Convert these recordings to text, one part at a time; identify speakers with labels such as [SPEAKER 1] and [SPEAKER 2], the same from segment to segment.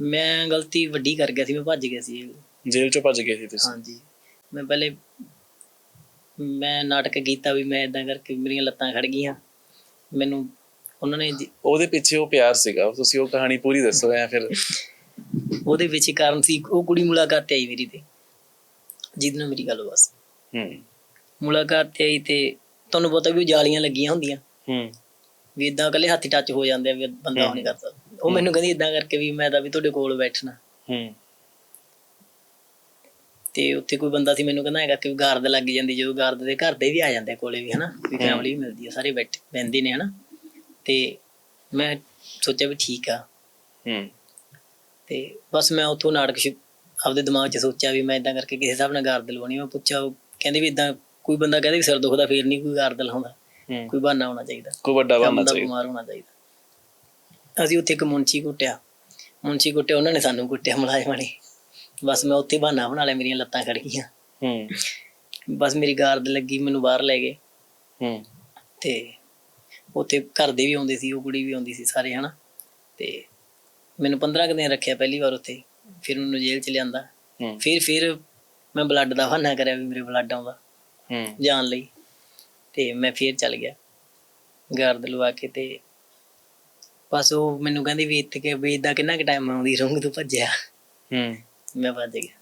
[SPEAKER 1] ਮੈਂ ਗਲਤੀ ਵੱਡੀ ਕਰ ਗਿਆ ਸੀ ਮੈਂ ਭੱਜ ਗਿਆ ਸੀ।
[SPEAKER 2] ਜੇਲ੍ਹ ਚੋਂ ਭੱਜ ਗਏ ਸੀ ਤੁਸੀਂ?
[SPEAKER 1] ਹਾਂਜੀ। ਮੈਂ ਪਹਿਲੇ ਮੈਂ ਨਾਟਕ ਕੀਤਾ ਵੀ ਮੈਂ ਇਦਾਂ ਕਰਕੇ ਮੇਰੀਆਂ ਲੱਤਾਂ ਖੜ ਗਈਆਂ। ਮੈਨੂੰ ਉਹਨਾਂ ਨੇ
[SPEAKER 2] ਉਹਦੇ ਪਿੱਛੇ ਉਹ ਪਿਆਰ ਸੀਗਾ। ਤੁਸੀਂ ਉਹ ਕਹਾਣੀ ਪੂਰੀ ਦੱਸੋ ਐ ਫਿਰ
[SPEAKER 1] ਉਹਦੇ ਵਿੱਚ ਕਾਰਨ ਸੀ ਉਹ ਕੁੜੀ ਮੁਲਾਕਾਤ ਤੇ ਆਈ ਮੇਰੀ ਤੇ ਜਿਹਦੇ ਨਾਲ ਮੇਰੀ ਗੱਲ ਬਸ
[SPEAKER 2] ਹੂੰ।
[SPEAKER 1] ਮੁਲਾਕਾਤ ਤੇ ਆਈ ਤੇ ਤੁਹਾਨੂੰ ਪਤਾ ਵੀ ਉਹ ਜਾਲੀਆਂ ਲੱਗੀਆਂ ਹੁੰਦੀਆਂ।
[SPEAKER 2] ਹੂੰ।
[SPEAKER 1] ਵੀ ਇਦਾਂ ਕੱਲੇ ਹੱਥੀ ਟੱਚ ਹੋ ਜਾਂਦੇ ਆ ਵੀ ਬੰਦਾ ਉਹ ਨਹੀਂ ਕਰਦਾ ਉਹ ਮੈਨੂੰ ਕਹਿੰਦੀ ਇਦਾਂ ਕਰਕੇ ਵੀ ਮੈਂ ਤਾਂ ਵੀ ਤੁਹਾਡੇ ਕੋਲ ਬੈਠਣਾ।
[SPEAKER 2] ਹੂੰ।
[SPEAKER 1] ਤੇ ਉੱਥੇ ਕੋਈ ਬੰਦਾ ਸੀ ਮੈਨੂੰ ਕਹਿੰਦਾ ਹੈਗਾ ਕਿ ਗਾਰਦ ਲੱਗ ਜਾਂਦੀ ਜਦੋਂ ਗਾਰਦ ਦੇ ਘਰ ਦੇ ਵੀ ਆ ਜਾਂਦੇ ਕੋਲੇ ਵੀ ਹਨਾ? ਵੀ ਫੈਮਿਲੀ ਵੀ ਮਿਲਦੀ ਆ ਸਾਰੇ ਬੈਠ ਬੈੰਦੇ ਨੇ ਹਨਾ? ਤੇ ਮੈਂ ਸੋਚਿਆ ਵੀ ਠੀਕ ਆ।
[SPEAKER 2] ਹੂੰ।
[SPEAKER 1] ਤੇ ਬਸ ਮੈਂ ਉੱਥੋਂ ਨਾਟਕ ਆਪਦੇ ਦਿਮਾਗ 'ਚ ਸੋਚਿਆ ਵੀ ਮੈਂ ਇਦਾਂ ਕਰਕੇ ਕਿਸੇ ਹਿਸਾਬ ਨਾਲ ਗਾਰਦ ਲਵਾਉਣੀ ਮੈਂ ਪੁੱਛਿਆ ਉਹ ਕਹਿੰਦੇ ਵੀ ਇਦਾਂ ਕੋਈ ਬੰਦਾ ਕਹਿੰਦੇ ਵੀ ਸਿਰ ਦੁਖਦਾ ਫੇਰ ਨਹੀਂ ਕੋਈ ਗਾਰਦ ਲਾਉਂਦਾ। ਕੋਈ ਬਹਾਨਾ ਹੋਣਾ ਚਾਹੀਦਾ।
[SPEAKER 2] ਕੋਈ ਵੱਡਾ
[SPEAKER 1] ਬੰਦਾ
[SPEAKER 2] ਚਾਹੀਦਾ।
[SPEAKER 1] ਬਿਮਾਰ ਹੋਣਾ ਚਾਹੀਦਾ। ਅਸੀਂ ਉੱਥੇ ਇੱਕ ਮੁੰਚੀ ਕੁੱਟਿਆ। ਮੁੰਚੀ ਕੁੱਟਿਆ ਉਹਨਾਂ ਨੇ ਸਾਨੂੰ ਕੁੱਟਿਆ ਮੁਲਾਜ਼ਮਾਂ ਨੇ। ਬਸ ਮੈਂ ਉੱਥੇ ਬਹਾਨਾ ਬਣਾ ਲਿਆ ਮੇਰੀਆਂ ਲੱਤਾਂ ਖੜ ਗਈਆਂ।
[SPEAKER 2] ਹੂੰ।
[SPEAKER 1] ਬਸ ਮੇਰੀ ਗਾਰਦ ਲੱਗੀ ਮੈਨੂੰ ਬਾਹਰ ਲੈ ਗਏ।
[SPEAKER 2] ਹੂੰ।
[SPEAKER 1] ਤੇ ਉੱਥੇ ਘਰ ਦੇ ਵੀ ਆਉਂਦੇ ਸੀ ਉਹ ਕੁੜੀ ਵੀ ਆਉਂਦੀ ਸੀ ਸਾਰੇ ਹਨਾ? ਤੇ ਮੈਨੂੰ 15 ਕੁ ਦਿਨ ਰੱਖਿਆ ਪਹਿਲੀ ਵਾਰ ਉੱਥੇ। ਫਿਰ ਮੈਨੂੰ ਜੇਲ੍ਹ ਚ ਲਿਆਂਦਾ। ਫਿਰ ਫਿਰ ਮੈਂ ਬਲੱਡ ਦਾ ਬਹਾਨਾ ਕਰਿਆ ਵੀ ਮੇਰੇ ਬਲੱਡ ਆਉਂਦਾ
[SPEAKER 2] ਹੂੰ।
[SPEAKER 1] ਜਾਣ ਲਈ। ਤੇ ਮੈਂ ਫਿਰ ਚੱਲ ਗਿਆ। ਗਾਰਦ ਲਵਾ ਕੇ ਤੇ ਬਸ ਉਹ ਮੈਨੂੰ ਕਹਿੰਦੀ ਵੀ ਇੱਥੇ ਕਿ ਵੀ ਇਦਾਂ ਕਿੰਨਾ ਕੁ ਟਾਈਮ ਆਉਂਦੀ ਰਹੂੰਗੀ ਤੂੰ ਭੱਜਿਆ।
[SPEAKER 2] ਹੂੰ।
[SPEAKER 1] ਮੈਂ ਭੱਜ ਗਿਆ।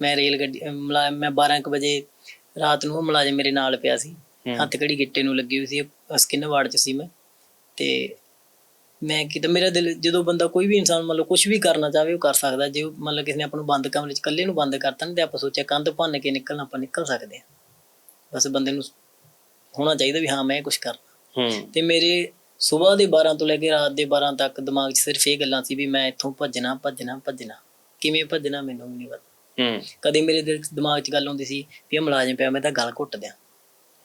[SPEAKER 1] ਮੈਂ ਰੇਲ ਗੱਡੀ ਮੈਂ 12 ਕੁ ਵਜੇ ਰਾਤ ਨੂੰ ਉਹ ਮੁਲਾਜ਼ਮ ਮੇਰੇ ਨਾਲ ਪਿਆ ਸੀ। ਹੱਥ ਘੜੀ ਗਿੱਟੇ ਨੂੰ ਲੱਗੀ ਹੋਈ ਸੀ ਸਕਿਨ ਵਾਰਡ ਚ ਸੀ ਮੈਂ। ਤੇ ਮੈਂ ਕਿਤੇ ਮੇਰਾ ਦਿਲ ਜਦੋਂ ਬੰਦਾ ਕੋਈ ਵੀ ਇਨਸਾਨ ਮੰਨ ਲਓ ਕੁਝ ਵੀ ਕਰਨਾ ਚਾਹਵੇ ਉਹ ਕਰ ਸਕਦਾ। ਜੇ ਮੰਨ ਲਓ ਕਿਸੇ ਨੇ ਆਪਾਂ ਨੂੰ ਬੰਦ ਕਮਰੇ ਚ ਇਕੱਲੇ ਨੂੰ ਬੰਦ ਕਰਤਾ ਨਾ ਤੇ ਆਪਾਂ ਸੋਚਿਆ ਕੰਧ ਭੰਨ ਕੇ ਨਿਕਲਣਾ ਆਪਾਂ ਨਿਕਲ ਸਕਦੇ ਹਾਂ। ਬਸ ਬੰਦੇ ਨੂੰ ਹੋਣਾ ਚਾਹੀਦਾ ਵੀ ਹਾਂ ਮੈਂ ਕੁਝ ਕਰਨਾ। ਤੇ ਮੇਰੇ ਸਵੇਰ ਦੇ 12 ਤੋਂ ਲੈ ਕੇ ਰਾਤ ਦੇ 12 ਤੱਕ ਦਿਮਾਗ 'ਚ ਸਿਰਫ ਇਹ ਗੱਲਾਂ ਸੀ ਵੀ ਮੈਂ ਇੱਥੋਂ ਭੱਜਣਾ ਭੱਜਣਾ ਭੱਜਣਾ। ਕਿਵੇਂ ਭੱਜਣਾ ਮੈਨੂੰ ਵੀ ਨਹੀਂ ਪਤਾ।
[SPEAKER 2] ਹੂੰ।
[SPEAKER 1] ਕਦੇ ਮੇਰੇ ਦਿਲ 'ਚ ਦਿਮਾਗ 'ਚ ਗੱਲ ਆਉਂਦੀ ਸੀ ਵੀ ਇਹ ਮੁਲਾਜ਼ਮ ਪਿਆ ਮੈਂ ਤਾਂ ਗਲ ਘੁੱਟ ਦਿਆਂ।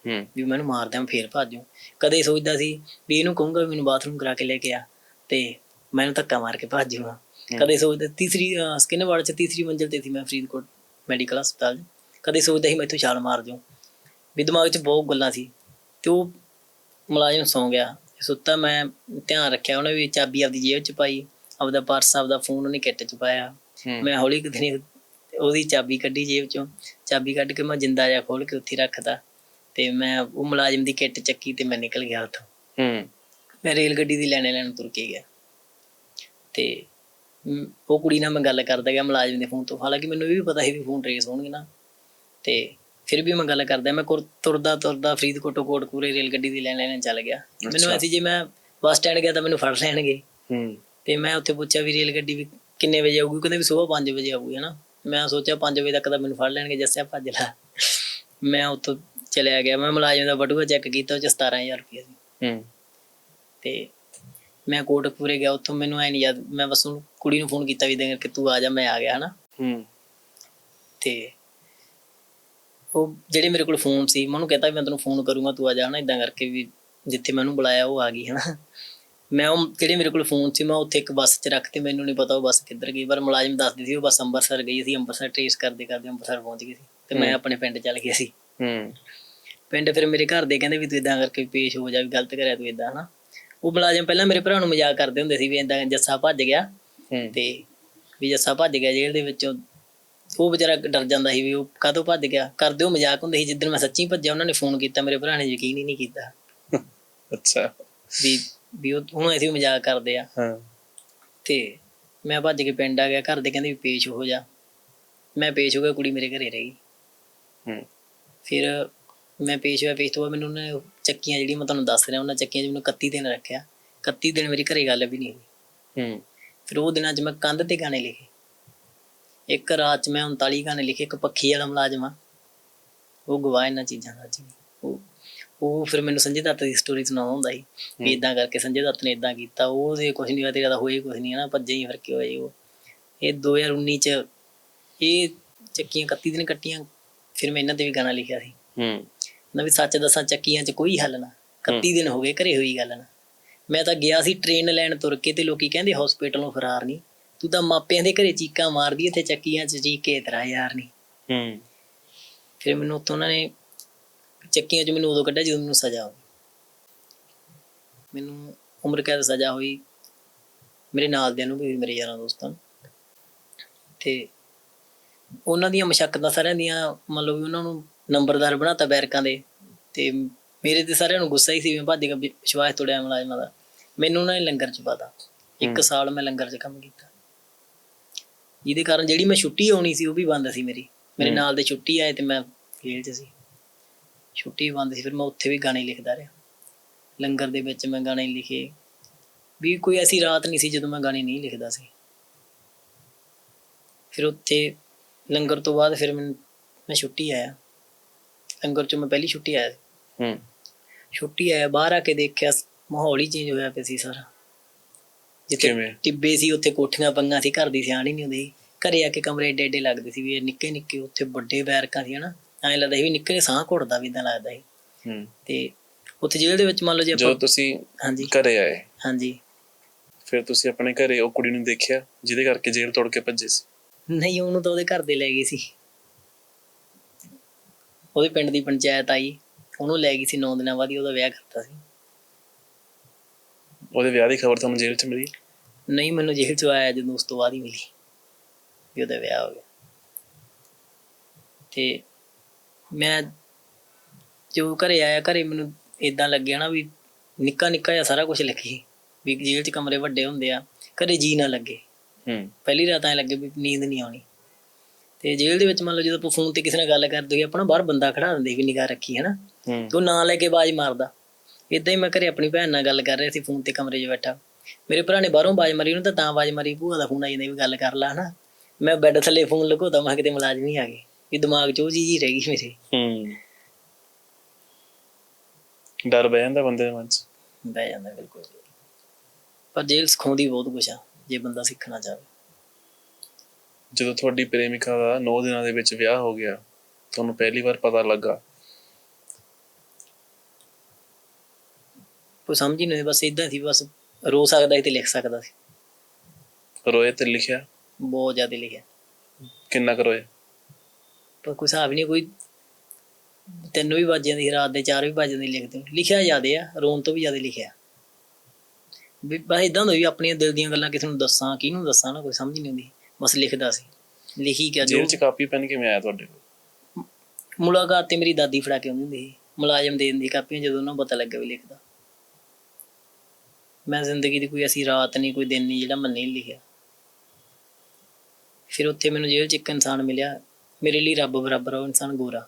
[SPEAKER 2] ਹੂੰ।
[SPEAKER 1] ਵੀ ਮੈਨੂੰ ਮਾਰ ਦਿਆਂ ਫੇਰ ਭੱਜ। ਕਦੇ ਸੋਚਦਾ ਸੀ ਵੀ ਇਹਨੂੰ ਕਹੂੰਗਾ ਵੀ ਮੈਨੂੰ ਬਾਥਰੂਮ ਕਰਾ ਕੇ ਲੈ ਕੇ ਆ ਤੇ ਮੈਨੂੰ ਧੱਕਾ ਮਾਰ ਕੇ ਭੱਜ ਜਾਊਂਗਾ ਕਦੇ ਸੋਚਦਾ ਤੀਸਰੀ ਸਕਿਨ ਵਾਰਡ 'ਚ ਤੀਸਰੀ ਮੰਜ਼ਿਲ ਤੇ ਸੀ ਮੈਂ ਫਰੀਦਕੋਟ ਮੈਡੀਕਲ ਹਸਪਤਾਲ। 'ਚ ਕਦੇ ਸੋਚਦਾ ਸੀ ਮੈਂ ਇੱਥੋਂ ਛਾਲ ਮਾਰ ਜਾਊਂ ਵੀ ਦਿਮਾਗ 'ਚ ਬਹੁਤ ਗੱਲਾਂ ਸੀ। ਤੇ ਉਹ ਮੁਲਾਜ਼ਮ ਸੌਂ ਗਿਆ। ਸੁੱਤਾ ਮੈਂ ਧਿਆਨ ਰੱਖਿਆ ਉਹਨੇ ਵੀ ਚਾਬੀ ਆਪਦੀ ਜੇਬ 'ਚ ਪਾਈ ਆਪਦਾ ਪਰਸ ਆਪਦਾ ਫੋਨ ਉਹਨੇ ਕਿੱਟ 'ਚ ਪਾਇਆ। ਮੈਂ ਹੌਲੀ ਕਿਤੇ ਨਹੀਂ ਉਹਦੀ ਚਾਬੀ ਕੱਢੀ ਜੇਬ 'ਚੋਂ ਚਾਬੀ ਕੱਢ ਕੇ ਮੈਂ ਜਿੰਦਾ ਜਿਹਾ ਖੋਲ ਕੇ ਉੱਥੇ ਹੀ ਰੱਖਤਾ ਤੇ ਮੈਂ ਉਹ ਮੁਲਾਜ਼ਮ ਦੀ ਕਿੱਟ ਚੱਕੀ ਤੇ ਮੈਂ ਨਿਕਲ ਗਿਆ ਉੱਥੋਂ।
[SPEAKER 2] ਹੂੰ।
[SPEAKER 1] ਮੈਂ ਰੇਲ ਗੱਡੀ ਦੀ ਲੈਣੇ ਲੈਣ ਤੁਰ ਕੇ ਗਿਆ। ਤੇ ਉਹ ਕੁੜੀ ਨਾਲ ਮੈਂ ਗੱਲ ਕਰਦਾ ਗਿਆ ਮੁਲਾਜ਼ਮ ਦੇ ਫੋਨ ਤੋਂ ਹਾਲਾਂਕਿ ਮੈਨੂੰ ਇਹ ਵੀ ਪਤਾ ਸੀ ਵੀ ਫੋਨ ਟਰੇਸ ਹੋਣਗੇ ਨਾ। ਤੇ ਫਿਰ ਵੀ ਮੈਂ ਗੱਲ ਕਰਦਾ ਮੈਂ ਕੁਰ- ਤੁਰਦਾ ਤੁਰਦਾ ਫਰੀਦਕੋਟੋਂ ਕੋਟਕਪੂਰੇ ਰੇਲ ਗੱਡੀ ਦੀ ਲੈਣ ਲੈਣ ਚੱਲ ਗਿਆ। ਮੈਨੂੰ। ਐਸੀ ਜੇ ਮੈਂ ਬੱਸ ਸਟੈਂਡ ਗਿਆ ਤਾਂ ਮੈਨੂੰ ਫੜ ਲੈਣਗੇ।
[SPEAKER 2] ਹੂੰ।
[SPEAKER 1] ਤੇ ਮੈਂ ਉੱਥੇ ਪੁੱਛਿਆ ਵੀ ਰੇਲ ਗੱਡੀ ਵੀ ਕਿੰਨੇ ਵਜੇ ਆਊਗੀ? ਕਹਿੰਦੇ ਵੀ ਸਵੇਰ 5 ਵਜੇ ਆਊਗੀ ਹਨਾ। ਮੈਂ ਸੋਚਿਆ 5 ਵਜੇ ਤੱਕ ਤਾਂ ਮੈਨੂੰ ਫੜ ਲੈਣਗੇ ਜੱਸਿਆ ਭੱਜ ਲੈ। ਮੈਂ ਉੱਥੋਂ ਚਲਿਆ ਗਿਆ। ਮੈਂ ਮੁਲਾਜ਼ਮ ਦਾ ਬਟੂਆ ਚੈੱਕ ਕੀਤਾ ਉਹ ਚ 17000 ਰੁਪਏ ਸੀ।
[SPEAKER 2] ਹੂੰ।
[SPEAKER 1] ਤੇ ਮੈਂ ਕੋਟਕਪੂਰੇ ਗਿਆ ਉੱਥੋਂ ਮੈਨੂੰ ਐ ਨਹੀਂ ਯਾਦ ਮੈਂ ਬਸ ਉਹਨੂੰ ਕੁੜੀ ਨੂੰ ਫੋਨ ਕੀਤਾ ਵੀ ਦੇ ਕਿ ਤੂੰ ਆ ਜਾ ਮੈਂ ਆ ਗਿਆ ਹਨਾ।
[SPEAKER 2] ਹੂੰ।
[SPEAKER 1] ਤੇ ਉਹ ਜਿਹੜੇ ਮੇਰੇ ਕੋਲ ਫੋਨ ਸੀ ਮੈਂ ਉਹਨੂੰ ਕਹਤਾ ਵੀ ਮੈਂ ਤੈਨੂੰ ਫੋਨ ਕਰੂੰਗਾ ਤੂੰ ਆ ਜਾ ਹਨਾ ਇਦਾਂ ਕਰਕੇ ਵੀ ਜਿੱਥੇ ਮੈਂ ਉਹਨੂੰ ਬੁਲਾਇਆ ਉਹ ਆ ਗਈ ਹਨਾ। ਮੈਂ ਉਹ ਜਿਹੜੇ ਮੇਰੇ ਕੋਲ ਫੋਨ ਸੀ ਮੈਂ ਉੱਥੇ ਇੱਕ ਬੱਸ 'ਚ ਰੱਖ ਤੇ ਮੈਨੂੰ ਨਹੀਂ ਪਤਾ ਉਹ ਬੱਸ ਕਿੱਧਰ ਗਈ ਪਰ ਮੁਲਾਜ਼ਮ ਦੱਸਦੀ ਸੀ ਉਹ ਬੱਸ ਅੰਮ੍ਰਿਤਸਰ ਗਈ ਸੀ ਅੰਮ੍ਰਿਤਸਰ ਟ੍ਰੇਸ ਕਰਦੇ ਕਰਦੇ ਅੰਮ੍ਰਿਤਸਰ ਪਹੁੰਚ ਗਈ ਸੀ ਤੇ ਮੈਂ। ਆਪਣੇ ਪਿੰਡ ਚੱਲ ਗਿਆ ਸੀ।
[SPEAKER 2] ਹੂੰ।
[SPEAKER 1] ਪਿੰਡ ਫਿਰ ਮੇਰੇ ਘਰ ਦੇ ਕਹਿੰਦੇ ਵੀ ਤੂੰ ਇਦਾਂ ਕਰਕੇ ਪੇਸ਼ ਹੋ ਜਾ ਵੀ ਗਲਤ ਕਰਿਆ ਤੂੰ ਇਦਾਂ ਹਨਾ। ਉਹ ਮੁਲਾਜ਼ਮ ਪਹਿਲਾਂ ਮੇਰੇ ਭਰਾ ਨੂੰ ਮਜ਼ਾਕ ਕਰਦੇ ਹੁੰਦੇ ਸੀ ਵੀ ਇਦਾਂ ਜੱਸਾ ਭੱਜ ਗਿਆ ਤੇ ਵੀ ਜੱਸਾ ਭੱਜ ਗਿਆ ਜੇਲ੍ਹ ਦੇ ਵਿੱਚੋਂ ਉਹ ਵਿਚਾਰਾ ਡਰ ਜਾਂਦਾ ਸੀ ਵੀ ਉਹ ਕਾਹਤੋਂ ਭੱਜ ਗਿਆ। ਕਰਦੇ ਉਹ ਮਜ਼ਾਕ ਹੁੰਦੇ ਸੀ ਜਿੱਦਣ ਮੈਂ ਸੱਚੀ ਭੱਜਿਆ ਉਹਨਾਂ ਨੇ ਫੋਨ ਕੀਤਾ ਮੇਰੇ ਭਰਾ ਨੇ ਯਕੀਨ ਹੀ ਨਹੀਂ ਕੀਤਾ।
[SPEAKER 2] ਅੱਛਾ।
[SPEAKER 1] ਵੀ ਵੀ ਉਹ ਹੁਣ ਵੀ ਮਜ਼ਾਕ ਕਰਦੇ ਆ।
[SPEAKER 2] ਹਾਂ।
[SPEAKER 1] ਤੇ ਮੈਂ ਭੱਜ ਕੇ ਪਿੰਡ ਆ ਗਿਆ ਘਰ ਦੇ ਕਹਿੰਦੇ ਵੀ ਪੇਸ਼ ਹੋ ਜਾ। ਮੈਂ ਪੇਸ਼ ਹੋ ਗਿਆ ਕੁੜੀ ਮੇਰੇ ਘਰੇ ਰਹੀ।
[SPEAKER 2] ਹੂੰ।
[SPEAKER 1] ਫਿਰ ਮੈਂ ਪੇਸ਼ ਹੋਇਆ ਪੇਸ਼ ਤੋਂ ਬਾਅਦ ਮੈਨੂੰ ਉਹਨੇ ਉਹ ਚੱਕੀਆਂ ਜਿਹੜੀਆਂ ਮੈਂ ਤੁਹਾਨੂੰ ਦੱਸ ਰਿਹਾ ਉਹਨਾਂ ਚੱਕੀਆਂ 'ਚ ਮੈਨੂੰ 31 ਦਿਨ ਰੱਖਿਆ। 31 ਦਿਨ ਮੇਰੀ ਘਰੇ ਗੱਲ ਵੀ ਨਹੀਂ ਹੋਈ।
[SPEAKER 2] ਹੂੰ।
[SPEAKER 1] ਫਿਰ ਉਹ ਦਿਨਾਂ 'ਚ ਮੈਂ ਕੰਧ ਤੇ ਗਾਣੇ ਲਿਖੇ। ਇੱਕ ਰਾਤ 'ਚ ਮੈਂ 39 ਗਾਣੇ ਲਿਖੇ ਇੱਕ ਪੱਖੀ ਵਾਲਾ ਮੁਲਾਜ਼ਮ ਆ। ਉਹ ਗਵਾਹ ਇਹਨਾਂ ਚੀਜ਼ਾਂ ਦਾ ਜੀ। ਉਹ ਉਹ ਫਿਰ ਮੈਨੂੰ ਸੰਜੇ ਦੱਤ ਦੀ ਸਟੋਰੀ ਸੁਣਾਉਂਦਾ ਹੁੰਦਾ ਸੀ ਵੀ ਇਦਾਂ ਕਰਕੇ ਸੰਜੇ ਦੱਤ ਨੇ ਇਦਾਂ ਕੀਤਾ। ਉਹਦੇ ਕੁਝ ਨਹੀਂ ਹੋਇਆ ਤੇਰਾ ਤਾਂ ਹੋਏ ਕੁਝ ਨਹੀਂ ਹੈ ਨਾ ਭੱਜੇ ਹੀ ਫਿਰ ਕੀ ਹੋਇਆ ਉਹ। ਇਹ 2019 ਚ ਇਹ ਚੱਕੀਆਂ 31 ਦਿਨ ਕੱਟੀਆਂ ਫਿਰ ਮੈਂ ਇਹਨਾਂ ਤੇ ਵੀ ਗਾਣਾ ਲਿਖਿਆ ਸੀ।
[SPEAKER 2] ਹੂੰ।
[SPEAKER 1] ਨਾ ਵੀ ਸੱਚ ਦੱਸਾਂ ਚੱਕੀਆਂ 'ਚ ਕੋਈ ਹੱਲ ਨਾ। 31 ਦਿਨ ਹੋ ਗਏ ਘਰੇ ਹੋਈ ਗੱਲ ਨਾ। ਮੈਂ ਤਾਂ ਗਿਆ ਸੀ ਟ੍ਰੇਨ ਲੈਣ ਤੁਰ ਕੇ ਤੇ ਲੋਕੀ ਕਹਿੰਦੇ ਹਸਪੀਟਲੋਂ ਫਰਾਰ ਨਹੀਂ ਤੂੰ ਤਾਂ ਮਾਪਿਆਂ ਦੇ ਘਰੇ ਚੀਕਾਂ ਮਾਰਦੀ ਇੱਥੇ ਚੱਕੀਆਂ 'ਚ ਚੀਕੇ ਤੇਰਾ ਯਾਰ ਨਹੀਂ
[SPEAKER 2] ਹੂੰ।
[SPEAKER 1] ਫਿਰ ਮੈਨੂੰ ਉੱਥੋਂ ਉਹਨਾਂ ਨੇ ਚੱਕੀਆਂ 'ਚ ਮੈਨੂੰ ਉਦੋਂ ਕੱਢਿਆ ਜਦੋਂ ਮੈਨੂੰ ਸਜ਼ਾ ਹੋਈ। ਮੈਨੂੰ ਉਮਰ ਕੈਦ ਸਜ਼ਾ ਹੋਈ ਮੇਰੇ ਨਾਲ ਦਿਆਂ ਨੂੰ ਵੀ ਮੇਰੇ ਯਾਰਾਂ ਦੋਸਤਾਂ ਨੂੰ। ਤੇ ਉਹਨਾਂ ਦੀਆਂ ਮਸ਼ੱਕਤਾਂ ਸਾਰਿਆਂ ਦੀਆਂ ਮੰਨ ਲਓ ਵੀ ਉਹਨਾਂ ਨੂੰ ਨੰਬਰਦਾਰ ਬਣਾਤਾ ਬੈਰਕਾਂ ਦੇ ਤੇ ਮੇਰੇ ਤੇ ਸਾਰਿਆਂ ਨੂੰ ਗੁੱਸਾ ਹੀ ਸੀ ਮੈਂ ਭੱਜ ਵੀ ਵਿਸ਼ਵਾਸ ਤੋੜਿਆ ਮੁਲਾਜ਼ਮਾਂ ਦਾ। ਮੈਨੂੰ ਉਹਨਾਂ ਨੇ ਲੰਗਰ ਚ ਪਾਤਾ। ਇੱਕ। ਸਾਲ ਮੈਂ ਲੰਗਰ ਚ ਕੰਮ ਕੀਤਾ। ਜਿਹਦੇ ਕਾਰਨ ਜਿਹੜੀ ਮੈਂ ਛੁੱਟੀ ਆਉਣੀ ਸੀ ਉਹ ਵੀ ਬੰਦ ਸੀ ਮੇਰੀ। ਮੇਰੇ। ਨਾਲ ਦੇ ਛੁੱਟੀ ਆਏ ਤੇ ਮੈਂ ਜੇਲ੍ਹ 'ਚ ਸੀ। ਛੁੱਟੀ ਬੰਦ ਸੀ ਫਿਰ ਮੈਂ ਉੱਥੇ ਵੀ ਗਾਣੇ ਲਿਖਦਾ ਰਿਹਾ। ਲੰਗਰ ਦੇ ਵਿੱਚ ਮੈਂ ਗਾਣੇ ਲਿਖੇ। ਵੀ ਕੋਈ ਐਸੀ ਰਾਤ ਨਹੀਂ ਸੀ ਜਦੋਂ ਮੈਂ ਗਾਣੇ ਨਹੀਂ ਲਿਖਦਾ ਸੀ। ਫਿਰ ਉੱਥੇ ਲੰਗਰ ਤੋਂ ਬਾਅਦ ਫਿਰ ਮੈਂ ਮੈਂ ਛੁੱਟੀ ਆਇਆ। ਲੰਗਰ ਚੋਂ ਮੈਂ ਪਹਿਲੀ ਛੁੱਟੀ ਆਇਆ ਸੀ।
[SPEAKER 2] ਹੂੰ।
[SPEAKER 1] ਛੁੱਟੀ ਆਇਆ ਬਾਹਰ ਆ ਕੇ ਦੇਖਿਆ ਮਾਹੌਲ ਹੀ ਚੇਂਜ ਹੋਇਆ ਪਿਆ ਸੀ ਸਾਰਾ। ਜਿੱਥੇ
[SPEAKER 2] ਕਿਵੇਂ?
[SPEAKER 1] ਟਿੱਬੇ ਸੀ ਉੱਥੇ ਕੋਠੀਆਂ ਪੰਗਾਂ ਸੀ ਘਰ ਦੀ ਸਿਆਣ ਹੀ ਨਹੀਂ ਹੁੰਦੀ ਘਰੇ ਆ ਕੇ ਕਮਰੇ ਏਡੇ ਏਡੇ ਲੱਗਦੇ ਸੀ ਵੀ ਇਹ ਨਿੱਕੇ ਨਿੱਕੇ ਉੱਥੇ ਵੱਡੇ ਬੈਰਕਾਂ ਸੀ ਹਨਾ। ਐਂ ਲੱਗਦਾ ਸੀ ਵੀ ਨਿੱਕੇ ਸਾਹ ਘੁੱਟਦਾ ਵੀ ਇਦਾਂ ਲੱਗਦਾ ਸੀ।
[SPEAKER 2] ਹੂੰ।
[SPEAKER 1] ਤੇ ਉੱਥੇ ਜੇਲ੍ਹ ਦੇ ਵਿੱਚ ਮੰਨ ਲਓ ਜੇ
[SPEAKER 2] ਜਦੋਂ
[SPEAKER 1] ਆਪਾਂ
[SPEAKER 2] ਤੁਸੀਂ
[SPEAKER 1] ਹਾਂਜੀ।
[SPEAKER 2] ਘਰੇ ਆਏ?
[SPEAKER 1] ਹਾਂਜੀ।
[SPEAKER 2] ਫਿਰ ਤੁਸੀਂ ਆਪਣੇ ਘਰੇ ਉਹ ਕੁੜੀ ਨੂੰ ਦੇਖਿਆ ਜਿਹਦੇ ਕਰਕੇ ਜੇਲ੍ਹ ਤੋੜ ਕੇ ਭੱਜੇ ਸੀ?
[SPEAKER 1] ਨਹੀਂ ਉਹਨੂੰ ਤਾਂ ਉਹਦੇ ਘਰ ਦੇ ਲੈ ਗਏ ਸੀ। ਉਹਦੇ ਪਿੰਡ ਦੀ ਪੰਚਾਇਤ ਆਈ ਉਹਨੂੰ ਲੈ ਗਈ ਸੀ 9 ਦਿਨਾਂ ਬਾਅਦ ਹੀ ਉਹਦਾ ਵਿਆਹ ਕਰਤਾ ਸੀ।
[SPEAKER 2] ਉਹਦੇ ਵਿਆਹ ਦੀ ਖਬਰ ਤੁਹਾਨੂੰ ਜੇਲ੍ਹ 'ਚ ਮਿਲੀ?
[SPEAKER 1] ਨਹੀਂ ਮੈਨੂੰ ਜੇਲ੍ਹ ਚ ਆਇਆ ਜਦੋਂ ਉਸ ਤੋਂ ਬਾਅਦ ਹੀ ਮਿਲੀ ਵੀ ਉਹਦਾ ਵਿਆਹ ਹੋ ਗਿਆ। ਤੇ ਮੈਂ ਜੋ ਘਰੇ ਆਇਆ ਘਰੇ ਮੈਨੂੰ ਇਦਾਂ ਲੱਗਿਆ ਨਾ ਵੀ ਨਿੱਕਾ ਨਿੱਕਾ ਜਿਹਾ ਸਾਰਾ ਕੁਝ ਲਿਖੀ ਵੀ ਜੇਲ੍ਹ ਚ ਕਮਰੇ ਵੱਡੇ ਹੁੰਦੇ ਆ ਘਰੇ ਜੀ ਨਾ ਲੱਗੇ।
[SPEAKER 2] ਹੂੰ।
[SPEAKER 1] ਪਹਿਲੀ ਰਾਤ ਐ ਲੱਗੇ ਵੀ ਨੀਂਦ ਨਹੀਂ ਆਉਣੀ। ਤੇ ਜੇਲ੍ਹ ਦੇ ਵਿੱਚ ਮੰਨ ਲਓ ਜਦੋਂ ਆਪਾਂ ਫੋਨ ਤੇ ਕਿਸੇ ਨਾਲ ਗੱਲ ਕਰਦੇ ਹੋਈਏ ਆਪਣਾ ਬਾਹਰ ਬੰਦਾ ਖੜਾ ਦਿੰਦੇ ਵੀ ਨਿਗਾਹ ਰੱਖੀ ਹੈ। ਨਾ ਤੇ ਨਾਂ ਲੈ ਕੇ ਆਵਾਜ਼ ਮਾਰਦਾ। ਇਦਾਂ ਹੀ ਮੈਂ ਘਰੇ ਆਪਣੀ ਭੈਣ ਨਾਲ ਗੱਲ ਕਰ ਰਿਹਾ ਸੀ ਫੋਨ ਤੇ ਕਮਰੇ 'ਚ ਬੈਠਾ। ਮੇਰੇ ਭਰਾ ਨੇ ਬਾਹਰੋਂ ਆਵਾਜ਼ ਮਾਰੀ ਉਹਨੂੰ ਤਾਂ ਤਾਂ ਆਵਾਜ਼ ਮਾਰੀ ਭੂਆ ਦਾ ਫੋਨ ਆਈ ਜਾਂਦਾ ਵੀ ਗੱਲ ਕਰ ਲਾ ਹਨਾ। ਮੈਂ ਬੈੱਡ ਥੱਲੇ ਫੋਨ ਲਗਾਉਂਦਾ ਮੈਂ ਕਿਤੇ ਮੁਲਾਜ਼ਮ ਹੀ ਆ ਗਏ। ਵੀ ਦਿਮਾਗ 'ਚ ਉਹ ਚੀਜ਼ ਹੀ ਰਹਿ ਗਈ ਮੇਰੇ।
[SPEAKER 2] ਹੂੰ। ਡਰ ਬਹਿ ਜਾਂਦਾ ਬੰਦੇ ਦੇ ਮਨ 'ਚ।
[SPEAKER 1] ਬਹਿ ਜਾਂਦਾ ਬਿਲਕੁਲ। ਪਰ ਜੇਲ੍ਹ ਸਿਖਾਉਂਦੀ ਬਹੁਤ ਕੁਛ ਆ ਜੇ ਬੰਦਾ ਸਿੱਖਣਾ ਚਾਹੇ
[SPEAKER 2] ਜਦੋਂ ਤੁਹਾਡੀ ਪ੍ਰੇਮਿਕਾ ਦਾ 9 ਦਿਨਾਂ ਦੇ ਵਿੱਚ ਵਿਆਹ ਹੋ ਗਿਆ ਤੁਹਾਨੂੰ ਪਹਿਲੀ ਵਾਰ ਪਤਾ ਲੱਗਾ
[SPEAKER 1] ਕੋਈ ਸਮਝ ਹੀ ਨਹੀਂ ਬਸ ਇਦਾਂ ਸੀ ਬਸ ਰੋ ਸਕਦਾ ਸੀ ਤੇ ਲਿਖ ਸਕਦਾ ਸੀ।
[SPEAKER 2] ਰੋਏ ਤੇ ਲਿਖਿਆ?
[SPEAKER 1] ਬਹੁਤ ਜ਼ਿਆਦਾ ਲਿਖਿਆ।
[SPEAKER 2] ਕਿੰਨਾ ਕੁ ਰੋਏ?
[SPEAKER 1] ਪਰ ਕੋਈ ਹਿਸਾਬ ਨਹੀਂ ਕੋਈ ਤਿੰਨ ਵੀ ਵੱਜ ਜਾਂਦੀ ਰਾਤ ਦੇ 4 ਵੀ ਵੱਜ ਜਾਂਦੇ ਲਿਖਦੇ। ਲਿਖਿਆ ਜ਼ਿਆਦੇ ਆ ਰੋਣ ਤੋਂ ਵੀ ਜ਼ਿਆਦਾ ਲਿਖਿਆ। ਵੀ ਬਸ ਇਦਾਂ ਵੀ ਆਪਣੀਆਂ ਦਿਲ ਦੀਆਂ ਗੱਲਾਂ ਕਿਸੇ ਨੂੰ ਦੱਸਾਂ ਕਿਹਨੂੰ ਦੱਸਾਂ ਨਾ ਕੋਈ ਸਮਝ ਨਹੀਂ ਆਉਂਦੀ। ਬਸ ਲਿਖਦਾ ਸੀ। ਲਿਖੀ ਕਿਆ ਜੋ
[SPEAKER 2] ਜੇਲ੍ਹ 'ਚ ਕਾਪੀ ਪੈਨ ਕਿਵੇਂ ਆਇਆ ਤੁਹਾਡੇ ਕੋਲ?
[SPEAKER 1] ਮੁਲਾਕਾਤ ਤੇ ਮੇਰੀ ਦਾਦੀ ਫੜਾ ਕੇ ਆਉਂਦੀ ਹੁੰਦੀ ਸੀ। ਮੁਲਾਜ਼ਮ ਦੇ ਦਿੰਦੀ ਕਾਪੀਆਂ ਜਦੋਂ ਉਹਨਾਂ ਨੂੰ ਪਤਾ ਲੱਗਾ ਵੀ ਲਿਖਦਾ। ਮੈਂ ਜ਼ਿੰਦਗੀ ਦੀ ਕੋਈ ਐਸੀ ਰਾਤ ਨਹੀਂ ਕੋਈ ਦਿਨ ਨਹੀਂ ਜਿਹੜਾ ਮੈਂ ਨਹੀਂ ਲਿਖਿਆ। ਫਿਰ ਉੱਥੇ ਮੈਨੂੰ ਜੇਲ੍ਹ 'ਚ ਇੱਕ ਇਨਸਾਨ ਮਿਲਿਆ ਮੇਰੇ ਲਈ ਰੱਬ ਬਰਾਬਰ ਉਹ ਇਨਸਾਨ ਗੋਰਾ।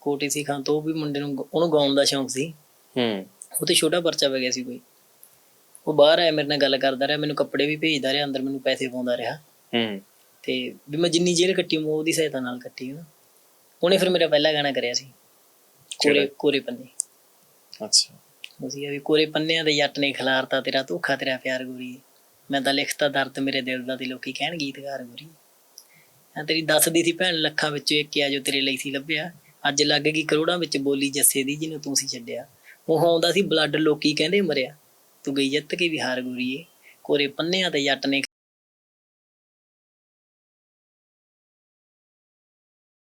[SPEAKER 1] ਕੋਟੀ ਸੀ ਖਾਂ ਤੋਂ ਵੀ ਮੁੰਡੇ ਨੂੰ ਉਹਨੂੰ ਗਾਉਣ ਦਾ ਸ਼ੌਂਕ ਸੀ।
[SPEAKER 2] ਹੂੰ।
[SPEAKER 1] ਉਹ ਤੇ ਛੋਟਾ ਪਰਚਾ ਪੈ ਗਿਆ ਸੀ ਕੋਈ। ਉਹ ਬਾਹਰ ਆਇਆ ਮੇਰੇ ਨਾਲ ਗੱਲ ਕਰਦਾ ਰਿਹਾ ਮੈਨੂੰ ਕੱਪੜੇ ਵੀ ਭੇਜਦਾ ਰਿਹਾ ਅੰਦਰ ਮੈਨੂੰ ਪੈਸੇ ਪਾਉਂਦਾ ਰਿਹਾ।
[SPEAKER 2] ਹੂੰ।
[SPEAKER 1] ਤੇ ਵੀ ਮੈਂ ਜਿੰਨੀ ਜੇਲ੍ਹ ਕੱਟੀ ਮੈਂ ਉਹਦੀ ਸਹਾਇਤਾ ਨਾਲ ਕੱਟੀ ਨਾ ਉਹਨੇ ਫਿਰ ਮੇਰਾ ਪਹਿਲਾ ਗਾਣਾ ਕਰਿਆ ਸੀ। ਕੋਰੇ? ਕੋਰੇ ਪੰਨੇ।
[SPEAKER 2] ਅੱਛਾ।
[SPEAKER 1] ਉਹ ਸੀਗਾ ਵੀ ਕੋਰੇ ਪੰਨਿਆਂ ਦੇ ਜੱਟ ਨੇ ਖਿਲਾਰਤਾ ਤੇਰਾ, ਧੋਖਾ ਤੇਰਾ ਪਿਆਰ ਗੋਰੀ। ਮੈਂ ਤਾਂ ਲਿਖਤਾ ਦਰਦ ਮੇਰੇ ਦਿਲ ਦਾ ਤੇ ਲੋਕੀ ਕਹਿਣ ਗੀਤਕਾਰ ਗੋਰੀ। ਆ ਤੇਰੀ ਦੱਸਦੀ ਸੀ ਭੈਣ, ਲੱਖਾਂ ਵਿੱਚੋਂ ਇੱਕ ਆ ਜੋ ਤੇਰੇ ਲਈ ਸੀ ਲੱਭਿਆ। ਅੱਜ ਲੱਗ ਗਈ ਕਰੋੜਾਂ ਵਿੱਚ ਬੋਲੀ ਜੱਸੇ ਦੀ, ਜਿਹਨੂੰ ਤੂੰ ਸੀ ਛੱਡਿਆ। ਉਹ ਆਉਂਦਾ ਸੀ ਬਲੱਡ ਲੋਕੀ ਕਹਿੰਦੇ ਮਰਿਆ। ਤੂੰ ਗਈ ਜਿੱਤ ਕੇ ਵੀ ਹਾਰ ਗੋਰੀਏ। ਕੋਰੇ ਪੰਨਿਆਂ ਤੇ ਜੱਟ ਨੇ